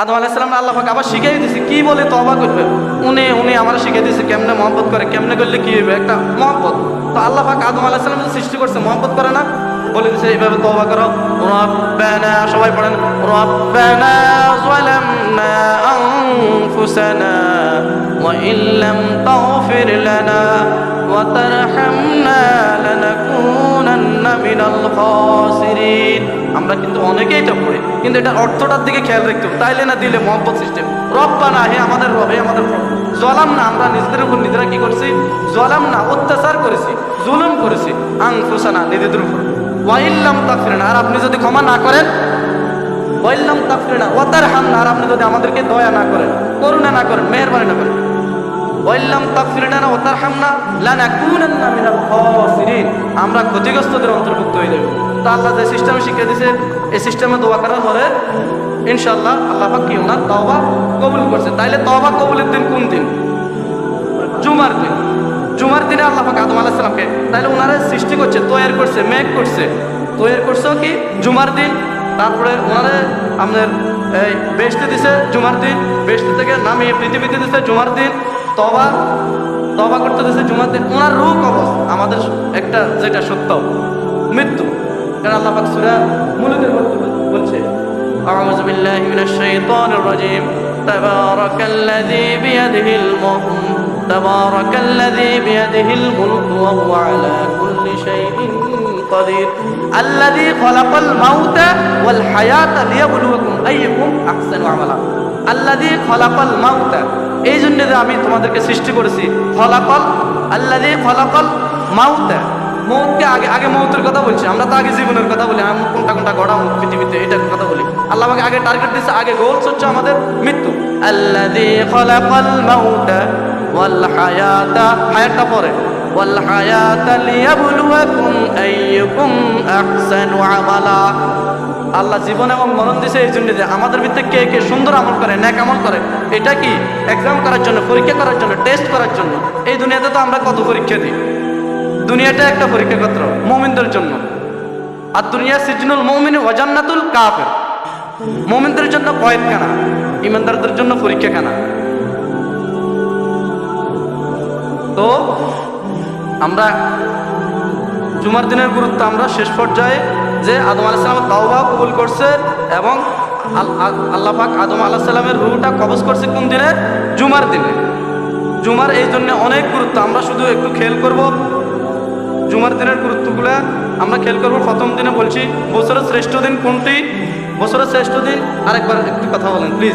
আদম আলাইসালাম আল্লাহ আবার শিখিয়ে দিয়েছে কি বলে তবা করবে? উনি উনি আমার শিখিয়ে দিয়েছে কেমনে মহব্বত করে, কেমনে করলে কি হবে একটা মহব্বত। তো আল্লাহ পাক আদম আলাইসালাম যে সৃষ্টি করছে, মহব্বত করে না? বলে দিছে, এইভাবে তবা করো। রব্বানা, সবাই পড়েন, রব্বানা যালামনা আনফুসানা ওয়া ইল্লাম তাগফির লানা ওয়া তারহামনা কিন্তু এটা অর্থটার দিকে খেয়াল রাখতে হবে। তাইলে না দিলে মহব্বত সিস্টেম রব্বানা, হে আমাদের রব, হে আমাদের জলাম না, আমরা নিজেদের উপর নিজেরা কি করছি? জলাম না, অত্যাচার করেছি, জুলুম করেছি। আংফুসানা নিজেদের উপর। ওয়াইল্লাম তাকফিরেন, আর আপনি যদি ক্ষমা না করেন, ওয়াইল্লাম তাকফিরেন ওয়াতার হাম না আর আপনি যদি আমাদেরকে দয়া না করেন, করুণা না করেন, মেহরবানি না করেন আমরা ক্ষতিগ্রস্তদের অন্তর্ভুক্ত হয়ে যাব। তা আল্লাহ যে সিস্টেম শিখিয়ে দিয়েছে, এই সিস্টেমে দোয়া করার পরে ইনশাআল্লাহ আল্লাহ কি ওনার তওবা কবুল করছে। তাইলে তওবা কবুলের দিন কোন দিন? জুমার দিন। জুমার দিনে আল্লাহ পাক আদম আলাইহিস সালামকে তাহলে ওনারা সৃষ্টি করছে তৈরি করছে, মেক করছে। তৈরি করছে কি? জুমার দিন। তারপরে ওনারা আপনার এই বেসতে দিছে জুমার দিন বেসতে থেকে নামিয়ে পৃথিবীতে দিছে জুমার দিন। তবা তবা করতে দিছে জুমার দিন ওনার রূপ কবচ আমাদের একটা যেটা সত্য মৃত্যু কারণ আল্লাহ পাক সূরা মুলুকের মধ্যে বলছে أعوذ بالله من الشيطان الرجيم تبارك الذي بيده الملك تبارك الذي بيده الملك وهو على كل شيء قدير الذي خلق الموت والحياة ليبلوكم أيكم أحسن عملا الذي خلق الموت এই জন্য যে আমি তোমাদেরকে সৃষ্টি করেছি ফলাকল আল্লাদি ফলাকল মাউতে। মৌতকে আগে আগে মৌতের কথা বলছি, আমরা তো আগে জীবনের কথা বলি, আমি কোনটা কোনটা গড়া পৃথিবীতে এটার কথা বলি। আল্লাহ আমাকে আগে টার্গেট দিচ্ছে আগে গোলস হচ্ছে আমাদের মৃত্যু। আল্লাহ খলাকাল মাউতা ওয়াল হায়াতা, হায়াতটা পরে। হায়াতা লিয়াবলুয়াকুম আইয়ুকুম আহসানু আমালা। আল্লাহ জীবন এবং মরণ দিছে এই জন্য যে আমাদের ভিতরে কে কে সুন্দর আমল করে ন্যাক আমল করে, এটা কি এক্সাম করার জন্য, পরীক্ষা করার জন্য টেস্ট করার জন্য? এই দুনিয়াতে তো আমরা কত পরীক্ষা দিই? দুনিয়াটা একটা পরীক্ষা ক্ষেত্র মমিনদের জন্য। আর দুনিয়া সিজনুল মমিন ওয়াজান্নাতুল কাফের। মমিনদের জন্য কয়েদখানা ইমানদারদের জন্য পরীক্ষা পরীক্ষাখানা তো আমরা জুমার দিনের গুরুত্ব আমরা শেষ পর্যায়ে যে আদম আলাহিসাম তাওবা কবুল করছে এবং আল- আল- আল্লাহ পাক আদম আলাহিসাল্লামের রুহটা কবজ করছে কোন দিনে? জুমার দিনে। জুমার এই জন্য অনেক গুরুত্ব, আমরা শুধু একটু খেল করব। জুমার দিনের গুরুত্বগুলো আমরা খেল করব। প্রথম দিনে বলছি, বছরের শ্রেষ্ঠ দিন কোনটি? বছরের শ্রেষ্ঠ দিন, আরেকবার একটু কথা বলেন প্লিজ